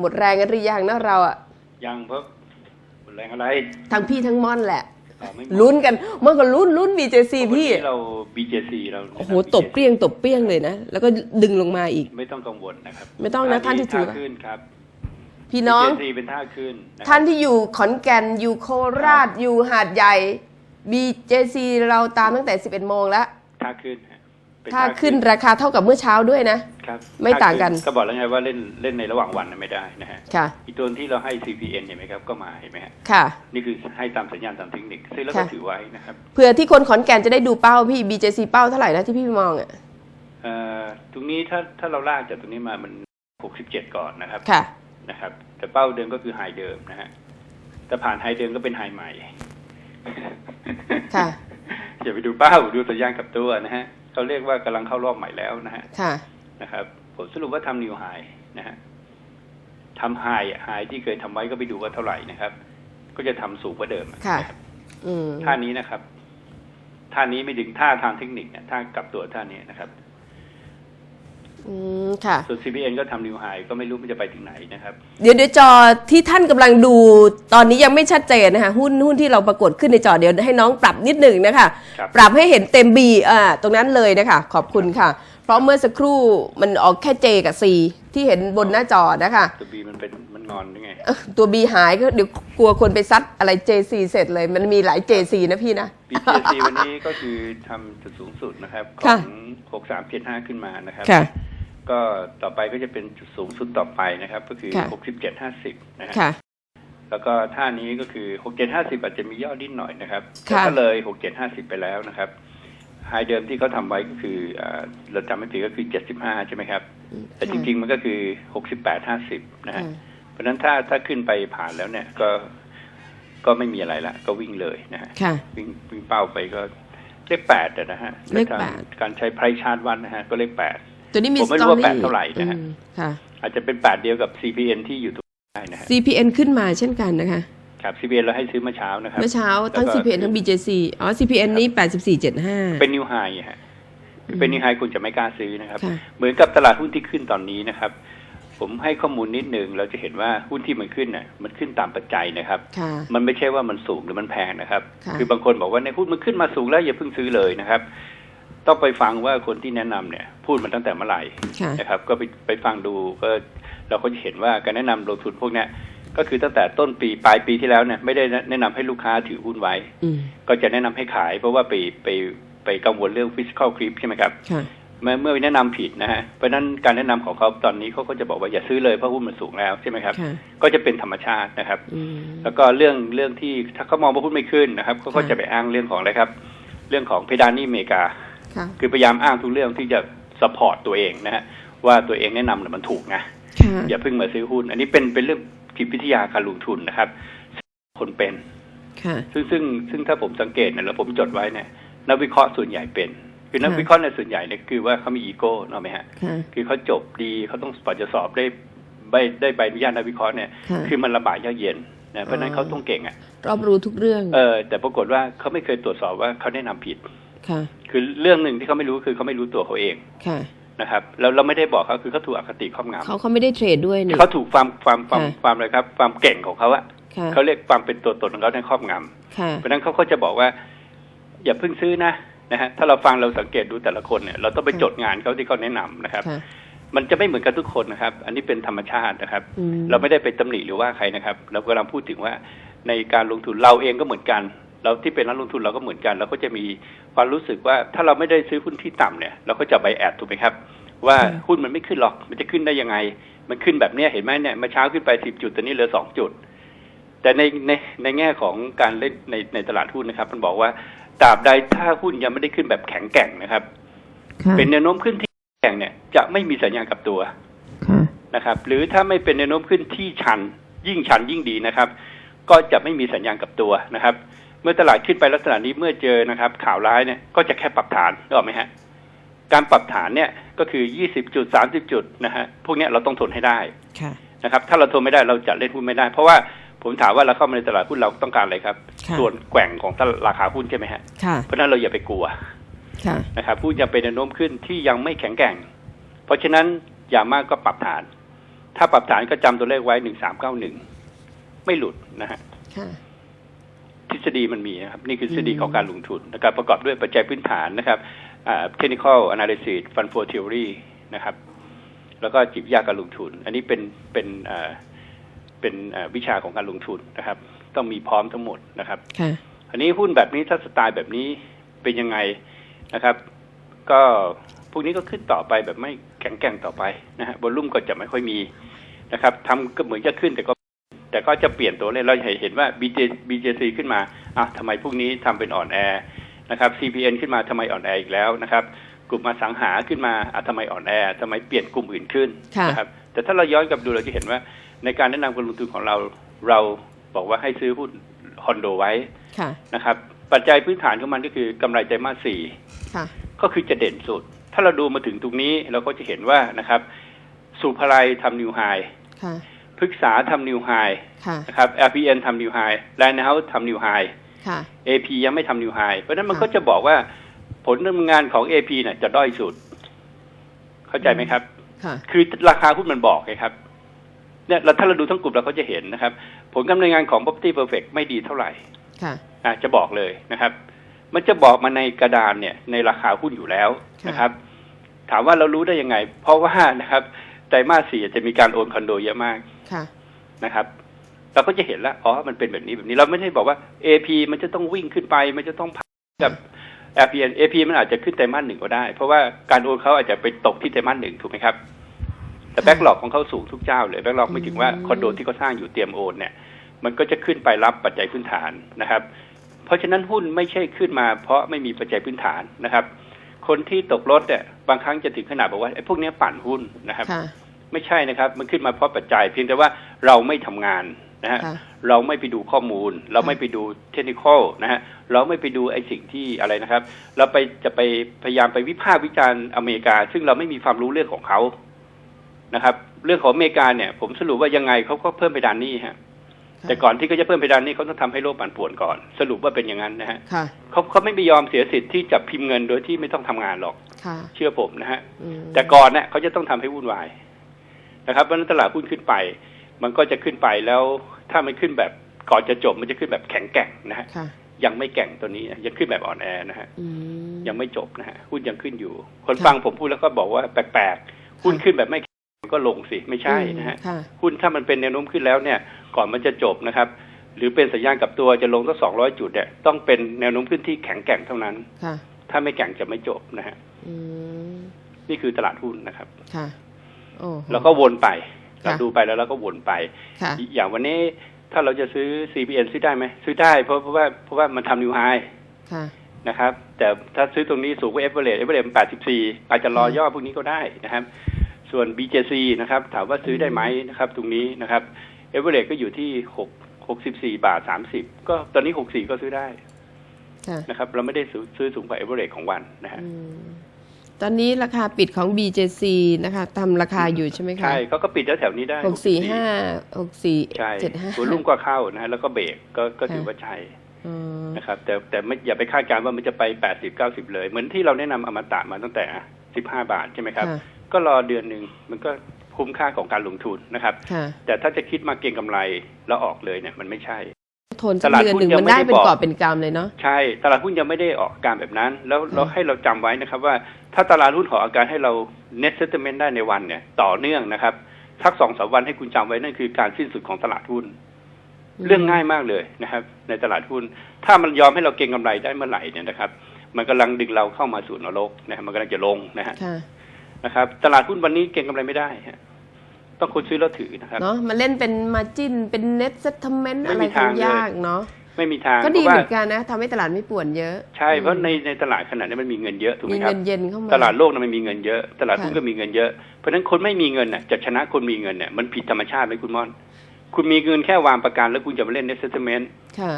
หมดแรงกันหรือยังนะเราอะยังเพราะหมดแรงอะไร ทั้งพี่ทั้งม่อนแหละต่อไม่หมดลุ้นกันม่อนก็ลุ้นลุ้น BJC พี่วันนี้เรา BJC เราโอ้โหตบเกลี้ยงตบเปรี้ยงเลยนะ แล้วก็ดึงลงมาอีก ไม่ต้องกังวลนะครับ ไม่ต้องนะท่านที่ถือท่าขึ้นครับ พี่น้อง BJC เป็นท่าขึ้นนะครับท่านที่อยู่ขอนแก่นอยู่โคราชอยู่หาดใหญ่ BJC เราตามตั้งแต่ 11โมงแล้วท่าขึ้นฮะเป็น ถ้าขึ้นราคาเท่ากับเมื่อเช้าด้วยนะครับไม่ต่างกันท่ขึ้ก็บอกแล้วไงว่าเล่นเล่นในระหว่างวันน่ะไม่ได้นะฮะค่ะอีกตัวที่เราให้ CPN เห็นไหมครับก็มาเห็นไหมฮะค่ะ นี่คือให้ตามสัญญาณตามเทคนิคซึ่งแล้วก็ค่ะถือไว้นะครับเผื่อที่คนขอนแก่นจะได้ดูเป้าพี่ BJC เป้าเท่าไหร่นะที่พี่มองอะเอ่อตรงนี้ถ้าถ้าเราลากจากตรงนี้มามัน67ก่อนนะครับค่ะนะครับ แต่เป้าเดิมก็คือไฮเดิมนะฮะแต่ผ่านไฮเดิมก็เป็นไฮใหม่ค่ะอย่าไปดูเป้าดูสัญญาณกับตัวนะฮะ เขาเรียกว่ากำลังเข้ารอบใหม่แล้วนะฮะค่ะนะครับ ผมสรุปว่าทำนิวไฮนะฮะทำไฮไฮที่เคยทำไว้ก็ไปดูว่าเท่าไหร่นะครับ ก็จะทำสูงกว่าเดิมค่ะนรับอืมท่านี้นะครับ ท่านี้ไม่ถึงท่าทางเทคนิคเนี่ยท่ากลับตัวท่านี้นะครับ อืมค่ะ ส่วน CPN ก็ทำนิวไฮก็ไม่รู้มันจะไปถึงไหนนะครับ เดี๋ยวเดี๋ยวจอที่ท่านกำลังดูตอนนี้ยังไม่ชัดเจนนะคะหุ้นหุ้นที่เราปรากฏขึ้นในจอเดี๋ยวให้น้องปรับนิดหนึ่งนะคะ ครับ ปรับให้เห็นเต็ม B อ่าตรงนั้นเลยนะคะ ขอบคุณค่ะ เพราะเมื่อสักครู่มันออกแค่ J กับ C ที่เห็นบนหน้าจอนะคะ ตัวบีมันเป็นมันงอนยังไง เอ้อตัว B หายก็เดี๋ยวกลัวคนไปซัดอะไร JC เสร็จเลย มันมีหลาย JC นะพี่นะ BTC วันนี้ก็คือทำจุดสูงสุดนะครับ ขค่ะ องหกสามเจ็ดห้าขึ้นมานะครับ ค่ะ ก็ต่อไปก็จะเป็นจุดสูงสุดต่อไปนะครับ ก็คือค่ะหกสิบเจ็ดห้าสิบนะฮะค่ะแล้วก็ท่านี้ก็คือหกเจ็ดห้าสิบอาจจะมีย่อนิดหน่อยนะครับแต่ค่ะก็เลยหกเจ็ดห้าสิบไปแล้วนะครับไฮเดิมที่เขาทำไว้ก็คืออ่าเราจำไม่ผิดก็คือเจ็ดสิบห้าใช่ไหมครับ แต่จริง ๆ มันก็คือหกสิบแปดห้าสิบนะฮะค่ะเพราะฉะนั้นถ้าถ้าขึ้นไปผ่านแล้วเนี่ยก็ก็ไม่มีอะไรละก็วิ่งเลยนะฮะค่ะวิ่งวิ่งเป้าไปก็เลขแปดอะนะฮะเลขแปดการการใช้ไพรชาร์ตวันนะฮะก็เลขแปด ตัวนี้มีผมไม่สรู้ตอว่ารี่แปดเท่าไหร่นะฮะอืมค่ะอาจจะเป็นแปดเดียวกับ CPN ที่อยู่ตรงนี้ได้นะฮะ CPN ขึ้นมาเช่นกันนะคะ ครับ CPN เราให้ซื้อเมาเช้านะครับ เมื่อเช้าทั้งแล้วก็ CPN ทั้ง BJC อ๋อ CPN นี้8475เป็นนิวไฮฮะ เป็นนิวไฮคุณจะไม่กล้าซื้อนะครับค่ะเหมือนกับตลาดหุ้นที่ขึ้นตอนนี้นะครับ ผมให้ข้อมูลนิดนึงเราจะเห็นว่าหุ้นที่มันขึ้นน่ะ มันขึ้นตามปัจจัยนะครับค่ะมันไม่ใช่ว่ามันสูงหรือมันแพงนะครับค่ะอบางคนบอกว่าในหุ้นมันขึ้นมาสูงแล้วอย่าเพิ่งซื้อเลยนะครับ ต้องไปฟังว่าคนที่แนะนำเนี่ย พูดมาตั้งแต่เมื่อไหร่ค่ะนะครับ ก็ไปไปฟังดูก็เราก็จะเห็นว่าการแนะนำลงทุนพวกเนี้ยก็คือตั้งแต่ต้นปีปลายปีที่แล้วเนี่ยไม่ได้แนะนำให้ลูกค้าถือหุ้นไว้อืมก็จะแนะนำให้ขาย เพราะว่าไปไปไปกังวลเรื่อง fiscal creep ใช่ไหมครับค่ะเมื่อเมื่อแนะนำผิดนะฮะเพราะฉะนั้นการแนะนำของเขาตอนนี้เขาก็จะบอกว่าอย่าซื้อเลยเพราะหุ้นมันสูงแล้วใช่ไหมครับค่ะก็จะเป็นธรรมชาตินะครับอืมแล้วก็เรื่องเรื่องที่ถ้าเขามองว่าหุ้นไม่ขึ้นนะครับเขาก็ค่ะจะไปอ้างเรื่องของอะไรครับ เรื่องของเพดานหนี้อเมริกา ค่ะคือพยายามอ้างทุกเรื่องที่จะสปอร์ตตัวเองนะฮะว่าตัวเองแนะนำเนี่ยมันถูกนะค่ะอย่าเพิ่งมาซื้อหุ้น อันนี้เป็นเป็นเรื่องจิตวิทยาการลงทุนนะครับ คนเป็นค่ะซึ่งซึ่งซึ่งถ้าผมสังเกตเนี่ยแล้วผมจดไว้เนี่ยนักวิเคราะห์ส่วนใหญ่เป็น คือนักค่ะวิเคราะห์เนี่ยส่วนใหญ่เนี่ยคือว่าเขามีอีโก้เนอะไหมฮะค่ะคือเขาจบดีเขาต้องปจะสอบได้ใบได้ใบอนุญาตนักวิเคราะห์เนี่ยค่ะคือมันลำบากยากเย็นนะเพราะฉะนั้นอ๋อเขาต้องเก่งอะรอบรู้ทุกเรื่อง เออแต่ปรากฏว่าเขาไม่เคยตรวจสอบว่าเขาแนะนำผิด ค่ะคือเรื่องหนึ่งที่เขาไม่รู้คือเขาไม่รู้ตัวเขาเองค่ะนะครับแล้วเราไม่ได้บอกเขาคือเขาถูกอคติครอบงเขาเขาไม่ได้เทรดด้วยนี่ำเขาถูกความความความค่ะความอะไรครับ ความเก่งของเขาอะค่ะเขาเรียกความเป็นตัวตนของเขาในครอบงำค่ะเพราะฉะนั้นเขาก็จะบอกว่า อย่าเพิ่งซื้อนะนะฮะถ้าเราฟังเราสังเกตดูแต่ละคนเนี่ย เราต้องไปจดงานเขาที่เขาแนะนำนะครับค่ะมันจะไม่เหมือนกันทุกคนนะครับ อันนี้เป็นธรรมชาตินะครับอืมเราไม่ได้ไปตำหนิหรือว่าใครนะครับ เรากำลังพูดถึงว่าในการลงทุนเราเองก็เหมือนกัน เราที่เป็นนักลงทุนเราก็เหมือนกันเราก็จะมีความรู้สึกว่าถ้าเราไม่ได้ซื้อหุ้นที่ต่ำเนี่ย เราก็จะไบแอดถูกไหมครับ ว่าหุ้นมันไม่ขึ้นหรอกมันจะขึ้นได้ยังไง มันขึ้นแบบเนี้ยเห็นไหมเนี่ยเมื่อเช้าขึ้นไปสิบจุดตอนนี้เหลือสองจุด แต่ในในในแง่ของการเล่นในในตลาดหุ้นนะครับ มันบอกว่าตราบใดถ้าหุ้นยังไม่ได้ขึ้นแบบแข็งแกร่งนะครับค่ะเป็นแนวโน้มขึ้นที่แข็งเนี่ยจะไม่มีสัญญาณกลับตัวค่ะนะครับ หรือถ้าไม่เป็นแนวโน้มขึ้นที่ชัน ยิ่งชันยิ่งดีนะครับ ก็จะไม่มีสัญญาณกลับตัวนะครับ เมื่อตลาดขึ้นไปลักษณะนี้เมื่อเจอนะครับ ข่าวร้ายเนี่ยก็จะแค่ปรับฐานนึกออกไหมฮะการปรับฐานเนี่ยก็คือ20จุด30จุดนะฮะพวกเนี้ยเราต้องทนให้ได้ค่ะนะครับ ถ้าเราทนไม่ได้เราจะเล่นหุ้นไม่ได้ เพราะว่าผมถามว่าเราเข้ามาในตลาดหุ้นเราต้องการอะไรครับค่ะส่วนแกว่งของตลาดราคาหุ้นใช่ไหมฮะค่ะเพราะฉะนั้นเราอย่าไปกลัวค่ะนะครับหุ้นยังเป็นแนวโน้มขึ้นที่ยังไม่แข็งแกร่ง เพราะฉะนั้นอย่างมากก็ปรับฐาน ถ้าปรับฐานก็จำตัวเลขไว้หนึ่งสามเก้าหนึ่งไม่หลุดนะฮะค่ะ ทฤษฎีมันมีนะครับนี่คือทฤษฎีอืมของการลงทุนนะครับประกอบด้วยปัจจัยพื้นฐานนะครับอ่า technical analysis fund flow theory นะครับ แล้วก็จิตวิทยาการลงทุน อันนี้เป็นเป็นอ่าเป็นอ่าวิชาของการลงทุนนะครับ ต้องมีพร้อมทั้งหมดนะครับค่ะอันนี้หุ้นแบบนี้ถ้าสไตล์แบบนี้เป็นยังไงนะครับ ก็พวกนี้ก็ขึ้นต่อไปแบบไม่แข็งแกร่งต่อไปนะฮะบอลลุ่มก็จะไม่ค่อยมีนะครับทำก็เหมือนจะขึ้นแต่ก็ แต่ก็จะเปลี่ยนตัวเลขเราจะเห็นว่า BJ BJC ขึ้นมาอะทำไมพวกนี้ทำเป็นอ่อนแอนะครับ CPN ขึ้นมาทำไมอ่อนแออีกแล้วนะครับ กลุ่มอสังหาขึ้นมาอะทำไมอ่อนแอทำไมเปลี่ยนกลุ่มอื่นขึ้นค่ะนะครับแต่ถ้าเราย้อนกลับดูเราจะเห็นว่า ในการแนะนำการลงทุนของเราเราบอกว่าให้ซื้อหุ้นคอนโดไว้ค่ะนะครับ ปัจจัยพื้นฐานของมันก็คือกำไรไตรมาสสี่ค่ะก็คือจะเด่นสุด ถ้าเราดูมาถึงตรงนี้เราก็จะเห็นว่านะครับ สุภาลัยทำนิวไฮค่ะ พฤกษาทำนิวไฮค่ะนะครับ LPN ทำนิวไฮแลนด์เฮาส์ทำนิวไฮค่ะ AP ยังไม่ทำนิวไฮเพราะฉะนั้นมันค่ะก็จะบอกว่าผลดำเนินงานของ AP เนี่ยจะด้อยสุด เข้าใจไหมครับค่ะคือราคาหุ้นมันบอกไงครับเนี่ยเราถ้าเราดูทั้งกลุ่มเราก็จะเห็นนะครับ ผลการดำเนินงานของ Property Perfect ไม่ดีเท่าไหร่ค่ะอะจะบอกเลยนะครับ มันจะบอกมาในกระดานเนี่ย ในราคาหุ้นอยู่แล้วนะครับ ถามว่าเรารู้ได้ยังไง เพราะว่านะครับไตรมาสสี่จะมีการโอนคอนโดเยอะมาก ค่ะนะครับ เราก็จะเห็นแล้วอ๋อมันเป็นแบบนี้แบบนี้เราไม่ได้บอกว่า AP มันจะต้องวิ่งขึ้นไป มันจะต้องพักกับ LPN AP มันอาจจะขึ้นไตรมาสหนึ่งก็ได้ เพราะว่าการโอนเขาอาจจะไปตกที่ไตรมาสหนึ่งถูกไหมครับ แต่แบ็กหลอกของเขาสูงทุกเจ้าเลยแบ็กหลอกไม่ถึงว่าอืมคอนโดที่เขาสร้างอยู่เตรียมโอนเนี่ยมันก็จะขึ้นไปรับปัจจัยพื้นฐานนะครับ เพราะฉะนั้นหุ้นไม่ใช่ขึ้นมา เพราะไม่มีปัจจัยพื้นฐานนะครับ คนที่ตกรถเนี่ยบางครั้งจะถึงขนาดบอกว่าไอ้พวกเนี้ยปั่นหุ้นนะครับค่ะ ไม่ใช่นะครับ มันขึ้นมาเพราะปัจจัยเพียงแต่ว่าเราไม่ทำงานนะฮะค่ะเราไม่ไปดูข้อมูล เราไม่ไปดูเทคนิคนะฮะเราไม่ไปดูไอ้สิ่งที่อะไรนะครับ เราไปจะไปพยายามไปวิพากษ์วิจารณ์อเมริกา ซึ่งเราไม่มีความรู้เรื่องของเขานะครับ เรื่องของอเมริกาเนี่ย ผมสรุปว่ายังไงเขาก็เพิ่มไปดานหนี้ฮะแต่ก่อนที่เขาจะเพิ่มไปดานหนี้เขาต้องทำให้โลกปั่นป่วนก่อน สรุปว่าเป็นอย่างนั้นนะฮะค่ะเขาเขาไม่ไปยอมเสียสิทธิ์ที่จะพิมพ์เงินโดยที่ไม่ต้องทำงานหรอกค่ะเชื่อผมนะฮะอืมแต่ก่อนเนี่ยเขาจะต้องทำให้วุ่นวาย นะครับเพราะฉะนั้นตลาดหุ้นขึ้นไป มันก็จะขึ้นไปแล้วถ้ามันขึ้นแบบก่อนจะจบมันจะขึ้นแบบแข็งแกร่งนะฮะค่ะยังไม่แกร่งตัวนี้นะยังขึ้นแบบอ่อนแอนะฮะอืมยังไม่จบนะฮะหุ้นยังขึ้นอยู่ คนค่ะฟังผมพูดแล้วก็บอกว่าแปลกๆหุ้นขึ้นแบบไม่แข็งก็ลงสิไม่ใช่นะฮะอืมค่ะหุ้นถ้ามันเป็นแนวโน้มขึ้นแล้วเนี่ย ก่อนมันจะจบนะครับ หรือเป็นสัญญาณกลับตัวจะลงสักสองร้อยจุดเนี่ยต้องเป็นแนวโน้มขึ้นที่แข็งแกร่งเท่านั้นค่ะถ้าไม่แกร่งจะไม่จบนะฮะอืมนี่คือตลาดหุ้นนะครับค่ะโอ้โห แล้วก็วนไปเราค่ะดูไปแล้วเราก็วนไปค่ะอย่างวันนี้ถ้าเราจะซื้อ CPN ซื้อได้ไหมซื้อได้เพราะเพราะว่าเพราะว่ามันทำนิวไฮค่ะนะครับ แต่ถ้าซื้อตรงนี้สูงกว่าเอเวอเรสเอเวอเรสมัน84อาจจะรอย่อพวกนี้ก็ได้นะครับ ส่วน BJC นะครับ ถามว่าซื้อได้ไหมนะครับ ตรงนี้นะครับเอเวอเรสก็อยู่ที่6 64บาท30ก็ตอนนี้64ก็ซื้อได้ค่ะนะครับ เราไม่ได้ซื้อซื้อสูงกว่าเอเวอเรสของวันนะฮะอืม ตอนนี้ราคาปิดของ BJC นะคะทำราคาอยู่ใช่ไหมคะ ใช่เขาก็ปิดแถวๆนี้ได้หกสี่ห้าหกสี่ใช่เจ็ดห้าตัวรุ่มก็เข้านะฮะแล้วก็เบรกก็ก็ถือค่ะว่าใช่อ๋อนะครับ แต่แต่ไม่อย่าไปคาดการณ์ว่ามันจะไป80 90เลย เหมือนที่เราแนะนำอมตะมาตั้งแต่15บาทใช่ไหมครับค่ะก็รอเดือนหนึ่งมันก็คุ้มค่าของการลงทุนนะครับค่ะแต่ถ้าจะคิดมาเก็งกำไรแล้วออกเลยเนี่ยมันไม่ใช่ ทนสักตลาดเดือนหนึ่งหุ้นยังมันได้ไม่ได้เป็นบอกกอบเป็นกำเลยเนาะใช่ตลาดหุ้นยังไม่ได้ออกอาการแบบนั้น แล้วเราอืมให้เราจำไว้นะครับว่าถ้าตลาดหุ้นออกอาการให้เรา net settlement ได้ในวันเนี่ยต่อเนื่องนะครับสักสองสามวันให้คุณจำไว้นั่นคือการสิ้นสุดของตลาดหุ้น เรื่องง่ายมากเลยนะครับ ในตลาดหุ้น ถ้ามันยอมให้เราเก็งกำไรได้เมื่อไหร่เนี่ยนะครับ มันกำลังดึงเราเข้ามาสู่นรกนะฮะมันกำลังจะลงนะฮะค่ะนะครับ ตลาดหุ้นวันนี้เก็งกำไรไม่ได้ฮะ ต้องคนซื้อแล้วถือนะครับเนาะมาเล่นเป็นมาจินเป็น net settlement ไม่อะไรมีคทางงเลยยากเนาะไม่มีทางก็ดีเพราะเหว่ามือนกันนะทำให้ตลาดไม่ป่วนเยอะ ใช่เพราะในในตลาดขนาดนี้มันมีเงินเยอะถูกไหมีมครัเงิบนเย็นเข้ามาตลาดโลกนั้นมันมีเงินเยอะตลาดหุ้นค่ะก็มีเงินเยอะเพราะฉะนั้นคนไม่มีเงินน่ะจะชนะคนมีเงินเนี่ยมันผิดธรรมชาติไหมคุณม่อน คุณมีเงินแค่วางประกันแล้วคุณจะมาเล่น net settlement ค่ะ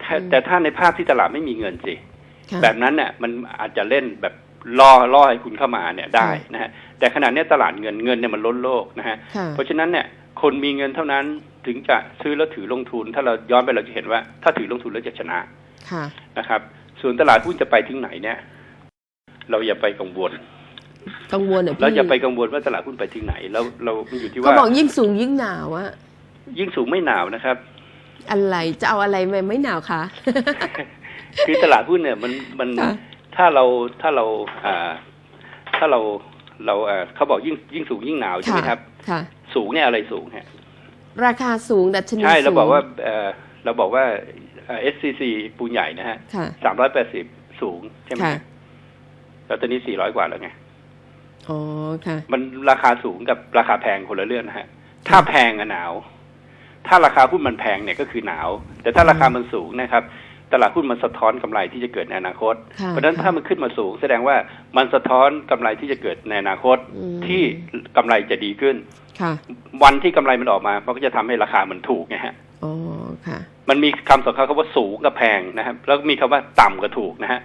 แต่อืมแต่ถ้าในภาพที่ตลาดไม่มีเงินสิค่ะแบบนั้นเนี่ยมันอาจจะเล่นแบบล่อล่อให้คุณเข้ามาเนี่ยได้ค่ะนะฮะ แต่ขณะเนี้ยตลาดเงินเงินเนี่ยมันล้นโลกนะฮะค่ะเพราะฉะนั้นเนี่ยคนมีเงินเท่านั้นถึงจะซื้อแล้วถือลงทุน ถ้าเราย้อนไปเราจะเห็นว่า ถ้าถือลงทุนแล้วจะชนะค่ะนะครับ ส่วนตลาดหุ้นจะไปถึงไหนเนี่ย เราอย่าไปกังวลกังวลเหรอพี่เราจะไปกังวลว่าตลาดหุ้นไปถึงไหนเราเรามันอยู่ที่เขาว่าบอกยิ่งสูงยิ่งหนาวอะยิ่งสูงไม่หนาวนะครับ อะไรจะเอาอะไรมาไม่หนาวคะคือตลาดหุ้นเนี่ยมันมันค่ะถ้าเราถ้าเราอ่าถ้าเรา เราเอ่อเขาบอกยิ่งยิ่งสูงยิ่งหนาวใช่ไหมครับค่ะสูงเนี่ยอะไรสูงฮะราคาสูงดัชนีใช่เราสูงบอกว่าเอ่อเราบอกว่าเอ่อ SCC ปูนใหญ่นะฮะค่ะสามร้อยแปดสิบสูงใช่ไหมค่ะฮะแล้วตอนนี้สี่ร้อยกว่าแล้วไงอ๋อค่ะ มันราคาสูงกับราคาแพงคนละเรื่องนะฮะ ถ้าแพงอะหนาว ถ้าราคาหุ้นมันแพงเนี่ยก็คือหนาว แต่ถ้าราคามันสูงนะครับ ตลาดหุ้นมันสะท้อนกำไรที่จะเกิดในอนาคตค่ะเพราะฉะนั้นค่ะถ้ามันขึ้นมาสูง แสดงว่ามันสะท้อนกำไรที่จะเกิดในอนาคตอืมที่กำไรจะดีขึ้นค่ะวันที่กำไรมันออกมามันก็จะทำให้ราคามันถูกไงฮะอ๋อค่ะมันมีคำสองคำคำว่าสูงกับแพงนะครับ แล้วมีคำว่าต่ำกับถูกนะฮะ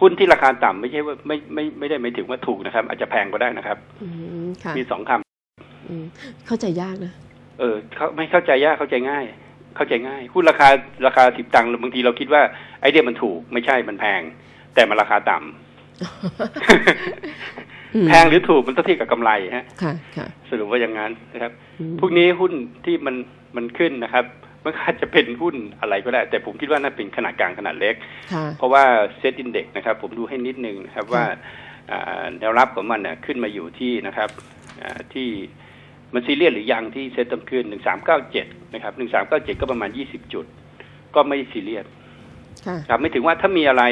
หุ้นที่ราคาต่ำไม่ใช่ว่าไม่ไม่ไม่ได้หมายถึงว่าถูกนะครับ อาจจะแพงก็ได้นะครับอืมค่ะมีสองคำอืมเข้าใจยากนะเออเขาไม่เข้าใจยากเข้าใจง่าย เข้าใจง่ายหุ้นราคาราคาสิบตังค์บางทีเราคิดว่าไอเดียมันถูกไม่ใช่มันแพง แต่มันราคาต่ำอืมแพงหรือถูกมันต้องเทียบกับกำไรฮะค่ะค่ะสรุปว่าอย่างนั้นนะครับอืมพวกนี้หุ้นที่มันมันขึ้นนะครับมันอาจจะเป็นหุ้นอะไรก็ได้ แต่ผมคิดว่าน่าเป็นขนาดกลางขนาดเล็กค่ะเพราะว่าเซ็ตอินเด็กนะครับ ผมดูให้นิดนึงนะครับค่ะว่าอ่าแนวรับของมันเนี่ยขึ้นมาอยู่ที่นะครับอ่าที่ มันซีเรียสหรือยังที่เซ็ตต้องขึ้นหนึ่งสามเก้าเจ็ดนะครับหนึ่งสามเก้าเจ็ดก็ประมาณยี่สิบจุด ก็ไม่ซีเรียสค่ะครับไม่ถึงว่าถ้ามีอะไร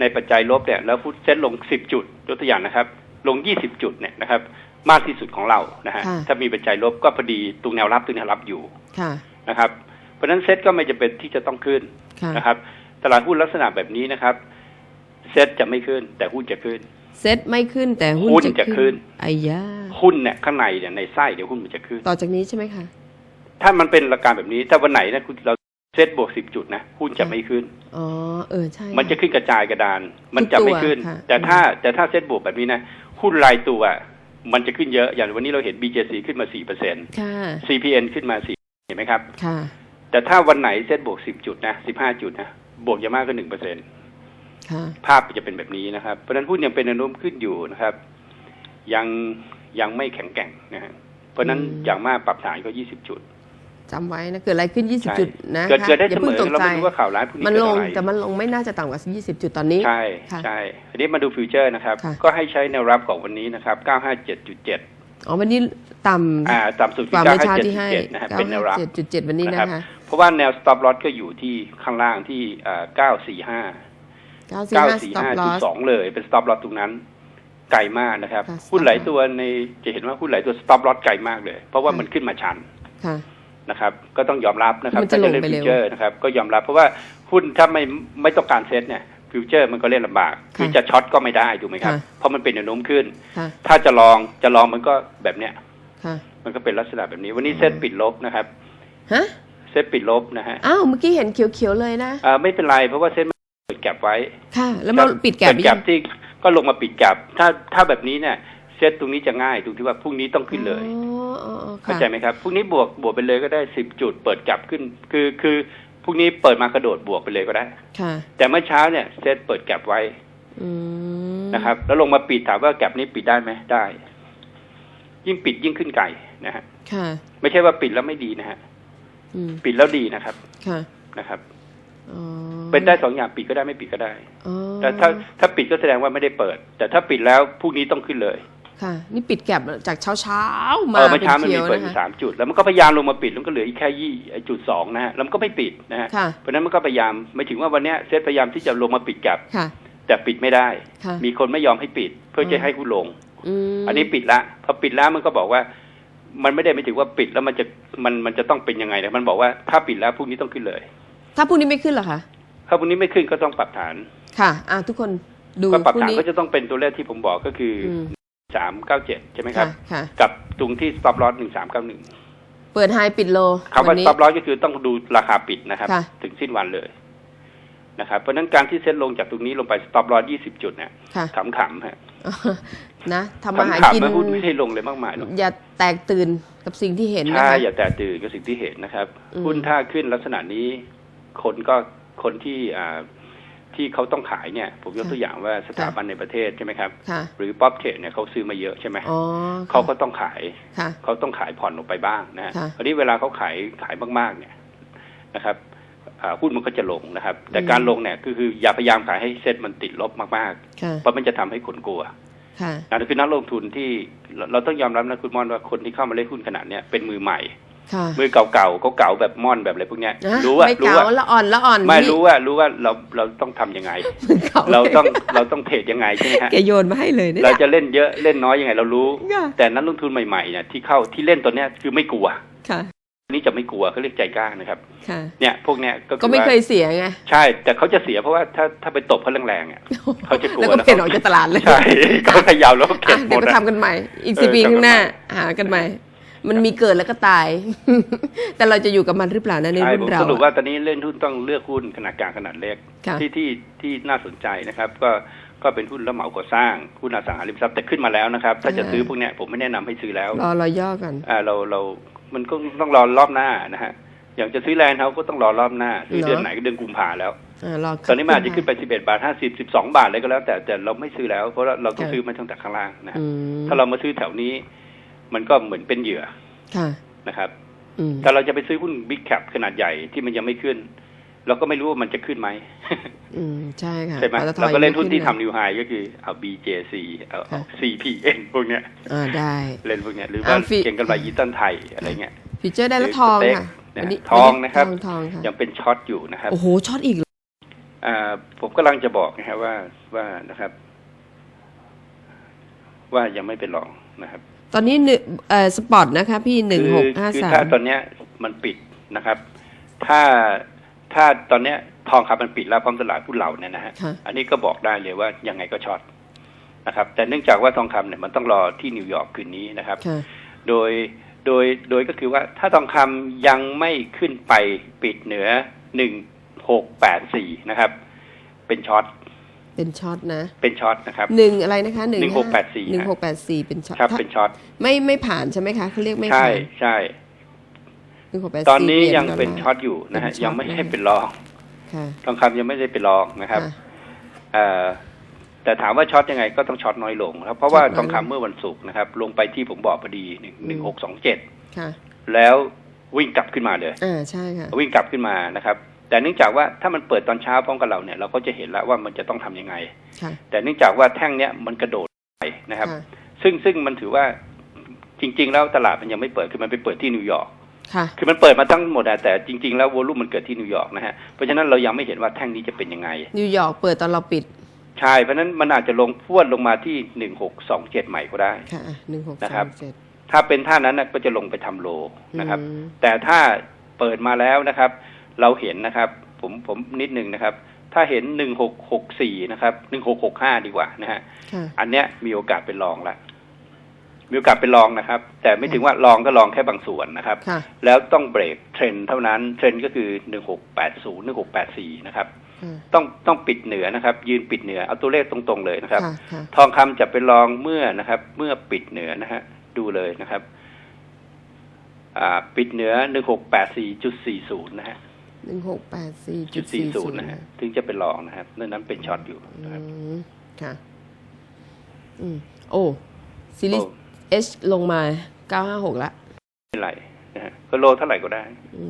ในปัจจัยลบเนี่ยแล้วฟุตเซ็ตลงสิบจุดยกตัวอย่างนะครับ ลงยี่สิบจุดเนี่ยนะครับ มากที่สุดของเรานะฮะค่ะถ้ามีปัจจัยลบก็พอดีตรงแนวรับตรงแนวรับอยู่ค่ะนะครับ เพราะฉะนั้นเซ็ตก็ไม่จะเป็นที่จะต้องขึ้นค่ะนะครับ ตลาดหุ้นลักษณะแบบนี้นะครับ เซ็ตจะไม่ขึ้นแต่หุ้นจะขึ้น เซ็ตไม่ขึ้นแต่หุ้นหุ้นจะขึ้นไอ้ยาหุ้นเนี่ยข้างในเนี่ยในไส้เดี๋ยวหุ้นมันจะขึ้น ต่อจากนี้ใช่ไหมคะ ถ้ามันเป็นราการแบบนี้ถ้าวันไหนนะคุณเราเซ็ตบวกสิบจุดนะหุ้นจะค่ะไม่ขึ้น อ๋อ เออ ใช่ มันจะขึ้นกระจายกระดาน มันจะไม่ขึ้นค่ะ แต่ถ้าแต่ถ้าเซ็ตบวกแบบนี้นะหุ้นรายตัวมันจะขึ้นเยอะอย่างวันนี้เราเห็น BJC ขึ้นมาสี่เปอร์เซ็นต์ ค่ะ CPN ขึ้นมาสี่เห็นไหมครับ ค่ะ แต่ถ้าวันไหนเซ็ตบวกสิบจุดนะสิบห้าจุดนะบวกอย่างมากก็หนึ่งเปอร์เซ็นต์ค่ะ ภาพจะเป็นแบบนี้นะครับ เพราะฉะนั้นหุ้นยังเป็นแนวโน้มขึ้นอยู่นะครับ ยังยังไม่แข็งแกร่งนะฮะเพราะฉะนั้นอืมอย่างมากปรับฐานก็ยี่สิบจุดจำไว้นะเกิดอะไรขึ้นใช่20 จุดนะเกิดคะเกิดได้อย่าเสมเพิ่งอตกเราใจไม่รู้ว่าข่าวร้ายพวกนี้มันเกิดลงอะไรแต่มันลงไม่น่าจะต่ำกว่า 20 จุดตอนนี้ ใช่ค่ะใช่อันนี้มาดูฟิวเจอร์นะครับค่ะก็ให้ใช้แนวรับของวันนี้นะครับเก้าห้าเจ็ดจุดเจ็ดอ๋อวันนี้ต่ำอ่าต่ำสุดกคือว่าเก้าเมื่อห้าเช้าเจ็ดที่จุดให้เจ็ดนะฮะเป็นแนวรับ957.7 วันนี้นะนะครับคะเพราะว่าแนว stop loss ก็อยู่ที่ข้างล่างที่เก้าสี่ห้าเก้า945 สี่ stop ห้าจุด loss สองเลยเป็น stop loss ตรงนั้นไกลมากนะครับค่ะ stop หุ้นหลายตัวในจะเห็นว่าหุ้นหลายตัว stop loss ไกลมากเลย เพราะว่าค่ะมันขึ้นมาชันค่ะนะครับ ก็ต้องยอมรับนะครับมันจะถ้าจะลเล่งนไปฟิเร็ววเจอร์นะครับ ก็ยอมรับเพราะว่าหุ้นถ้าไม่ไม่ต้องการเซ็ตเนี่ยฟิวเจอร์มันก็เล่นลำบากคือค่ะจะช็อตก็ไม่ได้ถูกไหมครับค่ะเพราะมันเป็นแนวโน้มขึ้นค่ะถ้าจะลองจะลองมันก็แบบเนี้ยค่ะมันก็เป็นลักษณะแบบนี้ วันนี้เซ็ตปิดลบนะครับฮะเซ็ตปิดลบนะฮะอ้าวเมื่อกี้เห็นเขียวๆเลยนะอ่าไม่เป็นไรเพราะว่าเซ็ตมันเปิด แก็บไว้ ค่ะ แล้วมาปิดแกลบเปิดแก็บที่ก็ลงมาปิดแก็บถ้าถ้าแบบนี้เนี่ยเซ็ตตรงนี้จะง่ายตรงที่ว่าพรุ่งนี้ต้องขึ้นเลยอ๋ออ๋ออ๋อเข้าค่ะใจไหมครับพรุ่งนี้บวกบวกไปเลยก็ได้สิบจุด เปิดแก็บขึ้น คือคือพรุ่งนี้เปิดมากระโดดบวกไปเลยก็ได้ค่ะแต่เมื่อเช้าเนี่ยเซ็ตเปิดแก็บไว้อืมนะครับ แล้วลงมาปิดถามว่าแก็บนี้ปิดได้ไหมได้ ยิ่งปิดยิ่งขึ้นไก่นะฮะค่ะ ไม่ใช่ว่าปิดแล้วไม่ดีนะฮะอืมปิดแล้วดีนะครับ ค่ะนะครับอ๋อ เป็นได้สองอย่างปิดก็ได้ไม่ปิดก็ได้อ๋อแต่ถ้าถ้าปิดก็แสดงว่าไม่ได้เปิด แต่ถ้าปิดแล้วพรุ่งนี้ต้องขึ้นเลยค่ะ นี่ปิดแกลบจากเช้าเช้าๆมาเออเมื่อเป็นเช้ามันเขีมียวเปิดอนะยู่คะสามจุด แล้วมันก็พยายามลงมาปิดแล้วมันก็เหลืออีกแค่ยี่จุดสองนะฮะแล้วมันก็ไม่ปิดนะฮะค่ะเพราะฉะนั้นมันก็พยายามไม่ถึงว่าวันเนี้ยเซตพยายามที่จะลงมาปิดกับค่ะแต่ปิดไม่ได้ค่ะมีคนไม่ยอมให้ปิด เพื่อจะอืมให้หุ้นลงอืมอันนี้ปิดละพอปิดแล้วมันก็บอกว่า มันไม่ได้ไม่ถึงว่าปิดแล้วมันจะมันมันจะต้องเป็นยังไงนะมันบอกว่าถ้าปิดแล้วพรุ่งนี้ต้องขึ้นเลย ถ้าพรุ่งนี้ไม่ขึ้นเหรอคะถ้าพรุ่งนี้ไม่ขึ้นก็ต้องปรับฐาน ค่ะ อ่าทุกคนดูก็ปรับพรุ่งฐานนี้ก็จะต้องเป็นตัวเลขที่ผมบอกก็คืออืมสามเก้าเจ็ดใช่ไหมครัค่ะบค่ะกับตรงที่ stop loss หนึ่งสามเก้าหนึ่งเปิดไฮปิดโลคำว่านนี้ stop loss ก็คือต้องดูราคาปิดนะครับค่ะถึงสิ้นวันเลยนะครับ เพราะฉะนั้นการที่เซ็ตลงจากตรงนี้ลงไป stop loss 20จุดเนี่ยค่ะขำๆฮะนะทำมาหาขำกินๆไม่พูดไม่ได้ลงเลยมากมายหรอกอย่าแตกตื่นกับสิ่งที่เห็นนะใช่คะอย่าแต่ตื่นกับสิ่งที่เห็นนะครับอืมหุ้นถ้าขึ้นลักษณะนี้ คนก็คนที่อ่าที่เขาต้องขายเนี่ย ผมยกค่ะตัวอย่างว่าสถาบันในประเทศใช่ไหมครับค่ะหรือป๊อปเทรดเนี่ยเขาซื้อมาเยอะใช่ไหมอ๋อเขาก็ต้องขายค่ะเขาต้องขายผ่อนออกไปบ้างนะฮะค่ะคราวนี้เวลาเขาขายขายมากๆ เนี่ยนะครับอ่าหุ้นมันก็จะลงนะครับ แต่อืมการลงเนี่ยก็คืออย่าพยายามขายให้เซ็ตมันติดลบมากค่ะๆเพราะมันจะทำให้คนกลัวค่ะนั่นคือนักลงทุนที่เราเราต้องยอมรับนะคุณมอนว่าคนที่เข้ามาเล่นหุ้นขนาดเนี้ยเป็นมือใหม่ค่ะ มือเก่าๆเขาเก่าแบบม่อนแบบอะไรพวกเนี้ยนะรู้ว่าไม่รู้เก่าว่าละอ่อนละอ่อนไม่พี่รู้ว่ารู้ว่าเราเราต้องทำยังไงมือเก่าเราต้องเราต้องเทรดยังไงใช่ไหมฮะแกโยนมาให้เลยเนี่ยเราจะเล่นเยอะเล่นน้อยยังไง เรารู้ค่ะแต่นักลงทุนใหม่ๆเนี่ยที่เข้าที่เล่นตัวเนี้ยคือไม่กลัวค่ะนี่จะไม่กลัวเขาเรียกใจกล้านะครับค่ะเนี่ยพวกเนี้ยก็ก็ไม่เคยว่าเสียไงใช่ แต่เขาจะเสียเพราะว่าถ้าถ้าไปตบเขาแรงๆอะเขาจะกลัวแล้วก็เปลี่ยนออกจากตลาดเลยใช่เขาขยาวแล้วก็เก็อะบหมเดี๋ยวดก็อะทำกันใหม่ อีกเออสิปีทำกันข้างหน้าใหม่หากันใหม่ มันมีเกิดแล้วก็ตาย แต่เราจะอยู่กับมันหรือเปล่านะในใช่รุ่นผมเราสรุปอะว่าตอนนี้เล่นหุ้นต้องเลือกหุ้นขนาดกลางขนาดเล็กค่ะที่ที่ที่น่าสนใจนะครับ ก็ก็เป็นหุ้นรับเหมาก่อสร้างหุ้นอสังหาริมทรัพย์แต่ขึ้นมาแล้วนะครับ ถ้าจะซื้อพวกเนี้ยผมไม่แนะนำให้ซื้อแล้วรอรอย่อกัน อ่าเราเรามันก็ต้องรอรอบหน้านะฮะอย่างจะซื้อแลนด์เขาก็ต้องรอรอบหน้าซื้อเหรอเดือนไหนก็เดือนกุมภาแล้วอ่ารอตอนนี้มันอาจจะขึ้นไป11บาท50 12บาทเลยก็แล้ว แต่แต่เราไม่ซื้อแล้วเพราะเราเราต้องซื้อมาตั้งแต่ข้างล่างนะฮะอืมถ้าเรามาซื้อแถวนี้ มันก็เหมือนเป็นเหยื่อค่ะนะครับอืมแต่เราจะไปซื้อหุ้นบิ๊กแคปขนาดใหญ่ที่มันยังไม่ขึ้น เราก็ไม่รู้ว่ามันจะขึ้นไหมอืมใช่ค่ะใช่ไหมปตทเราก็เล่นหุ้นที่ยังทำไม่นิวไฮก็คือเอา BJC เอาเอาค่ะ CPN พวกเนี้ยอ่าได้เล่นพวกเนี้ยหรือว่าอ่าฟิเก่งกำไรยีตันไทยอะไรเงี้ยฟิวเจอร์ได้แล้วทองค่ะเนี่ยวันนี้ทองนะครับทองทองค่ะยังเป็นช็อตอยู่นะครับโอ้โหช็อตอีกเหรออ่าผมกำลังจะบอกนะครับว่าว่านะครับ ว่ายังไม่เป็นรองนะครับ ตอนนี้หนึ่งเอ่อสปอร์ตนะคะพี่หนึ่งหกห้าคือสาถ้ามตอนเนี้ยมันปิดนะครับ ถ้าถ้าตอนเนี้ยทองคำมันปิดแล้วพร้อมตลาดหุ้นเราเนี่ยนะฮะ ค่ะ อันนี้ก็บอกได้เลยว่ายังไงก็ช็อตนะครับ แต่เนื่องจากว่าทองคำเนี่ยมันต้องรอที่นิวยอร์กคืนนี้นะครับ ค่ะ โดยโดยโดยก็คือว่าถ้าทองคำยังไม่ขึ้นไปปิดเหนือหนึ่งหกแปดสี่นะครับ เป็นช็อต เป็นช็อตนะ เป็นช็อตนะครับหนึ่งอะไรนะคะหนึ่ง1684หนึ่งหกแปดสี่เป็นช็อตครับถ้าเป็นช็อตไม่ไม่ผ่านใช่ไหมคะเขาเรียกไม่ใช่ผ่านใช่หนึ่งหกแปดตอนนี้สี่ยังหรีญเป็นดลลาร์ช็อตอยู่นะฮะเป็นช็อตยังไม่ใช่นะเป็นรองค่ะทองคำยังไม่ได้เป็นรองนะครับค่ะเอ่อแต่ถามว่าช็อตยังไงก็ต้องช็อตน้อยลงครับ เพราะว่าช็อตน้อยลงทองคำเมื่อวันศุกร์นะครับ ลงไปที่ผมบอกพอดีหนึ่งหนึ่งหกสองเจ็ดค่ะแล้ววิ่งกลับขึ้นมาเลยอ่าใช่ค่ะวิ่งกลับขึ้นมานะครับ แต่เนื่องจากว่าถ้ามันเปิดตอนเช้าพร้อมกับเราเนี่ยเราก็จะเห็นแล้วว่ามันจะต้องทำยังไงค่ะแต่เนื่องจากว่าแท่งเนี้ยมันกระโดดไปนะครับค่ะซึ่งซึ่งมันถือว่าจริง ๆ แล้วตลาดมันยังไม่เปิดคือมันไปเปิดที่นิวยอร์กค่ะคือมันเปิดมาทั้งหมดอะแต่จริง ๆ แล้ววอลุ่มมันเกิดที่นิวยอร์กนะฮะเพราะฉะนั้นเรายังไม่เห็นว่าแท่งนี้จะเป็นยังไง นิวยอร์กเปิดตอนเราปิดใช่เพราะฉะนั้นมันอาจจะลงพรวดลงมาที่หนึ่งหกสองเจ็ดใหม่ก็ได้ค่ะหนึ่งหกนะครัสาบมเจ็ดถ้าเป็นท่านั้นนะก็จะลงไปทำโลนะครับอืมแต่ถ้าเปิดมาแล้วนะครับ เราเห็นนะครับ ผมผมนิดนึงนะครับ ถ้าเห็นหนึ่งหกหกสี่นะครับหนึ่งหกหกห้าดีกว่านะฮะค่ะอันเนี้ยมีโอกาสเป็นรองละมีโอกาสเป็นรองนะครับ แต่ไม่ถึงว่าลองก็ลองแค่บางส่วนนะครับค่ะแล้วต้องเบรกเทรนด์เท่านั้นเทรนด์ก็คือหนึ่งหกแปดศูนย์หนึ่งหกแปดสี่นะครับค่ะต้องต้องปิดเหนือนะครับ ยืนปิดเหนือเอาตัวเลขตรงๆเลยนะครับค่ะค่ะทองคำจะเป็นรองเมื่อนะครับ เมื่อปิดเหนือนะฮะดูเลยนะครับ อ่า ปิดเหนือหนึ่งหกแปดสี่จุดสี่ศูนย์นะฮะ หนึ่งหกแปดสี่จุจุดดสี่สี่ศูศูนนย์ย์นะฮะถึงจะเป็นรองนะครับนั่นนั้นเป็นช็อตอยู่นะครับค่ะ อืม โอ้ซีรีส์ H ลงมาเก้าห้าหกละไม่เป็นไรนะฮะก็โลเท่าไหร่ก็ได้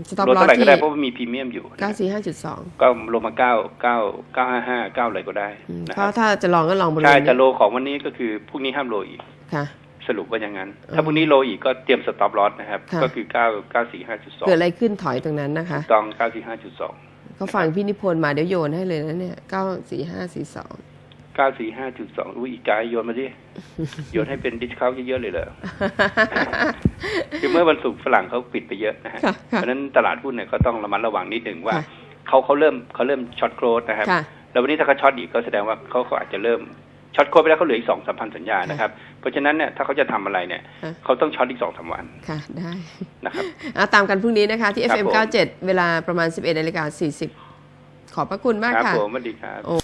สต็อปโลลอสเท่าไหร่ก็ที่ได้เพราะว่ามีพรีเมียมอยู่นะเก้าสี่ห้าจุดสองก็ลงมาเก้าเก้าเก้าห้าห้าเก้าอะไรก็ได้นะเพครัราะบถ้าจะลองก็ลองบริเวใช่ณแต่นี้โลของวันนี้ก็คือพรุ่งนี้ห้ามโลอีกค่ะ สรุปว่าอย่างนั้นอืมถ้าพรุ่งนี้โลอีกก็เตรียมสต็อปลอสนะครับค่ะก็คือเก้าเก้าสี่ห้าจุดสองเกิดอะไรขึ้นถอยตรงนั้นนะคะต้องเก้าสี่ห้าจุดสองก็ฟังพี่นิพนธ์มาเดี๋ยวโยนให้เลยนะเนี่ยเก้าสี่ห้าสี่สองเก้าสี่ห้าจุดสองอุ้ยอีกกายโยนมาดิโยนให้เป็นดิสคาวเยอะๆเลยเหรอคือเมื่อวันศุกร์ฝรั่งเขาปิดไปเยอะนะฮะค่ะเพค่ะราะฉะนั้นตลาดหุ้นเนี่ยก็ต้องระมัดระวังนิดหนึ่งว่าค่ะเขาเขาเริ่มเขาเริ่มช็อตโครดนะครับค่ะแล้ววันนี้ถ้าเขาช็อตอีกก็แสดงว่าเขาเขาอาจจะเริ่ม ช็อตโครดไปแล้วเขาเหลืออีกสองสามพันสัญญานะครับ เพราะฉะนั้นเนี่ยถ้าเขาจะทำอะไรเนี่ยค่ะเขาต้องช็อตอีกสองสามวัน ค่ะ ได้นะครับอะตามกันพรุ่งนี้นะคะที่ครับ FM ผม97 เวลาประมาณ 11นาฬิกา40 ขอบพระคุณมากครับค่ะผมสวัสดีครับโอ้